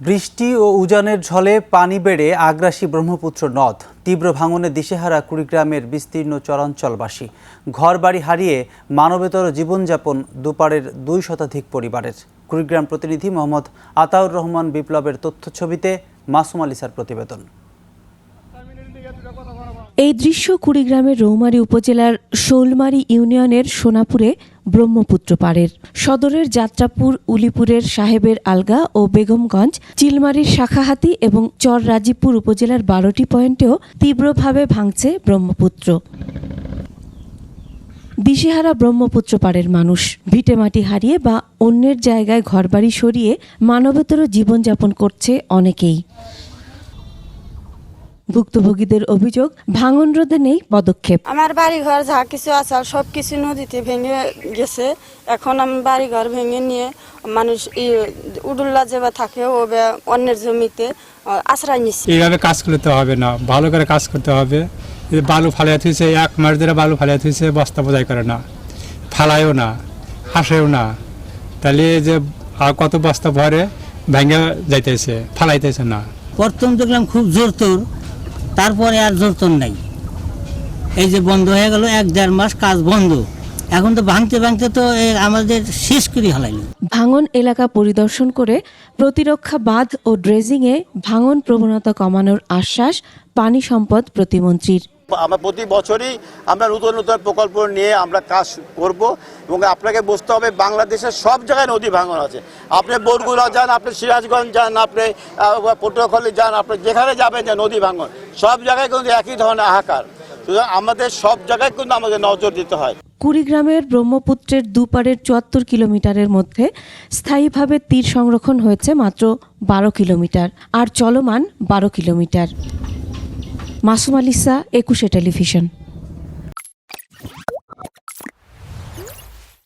বৃষ্টি ও উজানের ঝলে পানি বেড়ে আগ্রাসী ব্রহ্মপুত্র নদ, তীব্র ভাঙনে দিশেহারা কুড়িগ্রামের বিস্তীর্ণ চরাঞ্চলবাসী। ঘরবাড়ি হারিয়ে মানবেতর জীবনযাপন দুপারের দুই শতাধিক পরিবারের। কুড়িগ্রাম প্রতিনিধি মোহাম্মদ আতাউর রহমান বিপ্লবের তথ্য ছবিতে মাসুম আলিসার প্রতিবেদন। এই দৃশ্য কুড়িগ্রামের রৌমারী উপজেলার শোলমারী ইউনিয়নের সোনাপুরে ব্রহ্মপুত্র পাড়ের। সদরের যাত্রাপুর উলিপুরের সাহেবের আলগা ও বেগমগঞ্জ, চিলমারির শাখাহাতি এবং চর রাজীবপুর উপজেলার বারোটি পয়েন্টেও তীব্রভাবে ভাঙছে ব্রহ্মপুত্র। দিশেহারা ব্রহ্মপুত্র পাড়ের মানুষ ভিটেমাটি হারিয়ে বা অন্যের জায়গায় ঘরবাড়ি সরিয়ে মানবেতর জীবনযাপন করছে অনেকেই। ভুক্তভোগীদের অভিযোগ ভাঙন রোধে নেই পদক্ষেপ। আমার বাড়ি ঘর যা কিছু আছে সব কিছু নদীতে ভেঙে গেছে। এখন আমি বাড়ি ঘর ভেঙে নিয়ে মানুষ ই উডুল্লা যেবা থাকে ও বে- অন্যের জমিতে আশ্রয় নিচ্ছে। এইভাবে কাজ করতে হবে না ভালো করে কাজ করতে হবে। বালু ফালিয়া থুইছে এক মাস ধরে বালু ফালিয়া থুইছে বস্তা বোঝাই করে না। ফালায়ও না হাসেও না। তাহলে যে আর কত বস্তা ভরে ভেঙে যাইতেছে ফালাইতেছে না। প্রথম দেখলাম খুব জোর তোর। তারপরে আর জোর তোর নাই। এই যে বন্ধ হয়ে গেল এক দেড় মাস কাজ বন্ধ। এখন তো ভাঙতে ভাঙতে তো আমাদের শেষ করে হালাইল ভাঙন এলাকা পরিদর্শন করে প্রতিরক্ষা বাঁধ ও ড্রেজিংয়ে ভাঙন প্রবণতা কমানোর আশ্বাস পানি সম্পদ প্রতিমন্ত্রীর। আমরা প্রতি বছরই আমরা নতুন নতুন প্রকল্প নিয়ে আমরা কাজ করব এবং আপনাকে বুঝতে হবে বাংলাদেশের সব জায়গায় নদী ভাঙন আছে। আপনি বরগুড়া যান আপনি সিরাজগঞ্জ যান আপনি পটুয়াখালী যান আপনি যেখানে যাবেন যে নদী ভাঙন। সব জায়গায় কিন্তু একই ধরনের হাহাকার আমাদের সব জায়গায় কিন্তু আমাদের নজর দিতে হয়। কুড়িগ্রামের ব্রহ্মপুত্রের দুপারের চুয়াত্তর কিলোমিটারের মধ্যে স্থায়ীভাবে তীর সংরক্ষণ হয়েছে মাত্র বারো কিলোমিটার আর চলমান বারো কিলোমিটার। মাসুম আলিসা একুশে টেলিভিশন।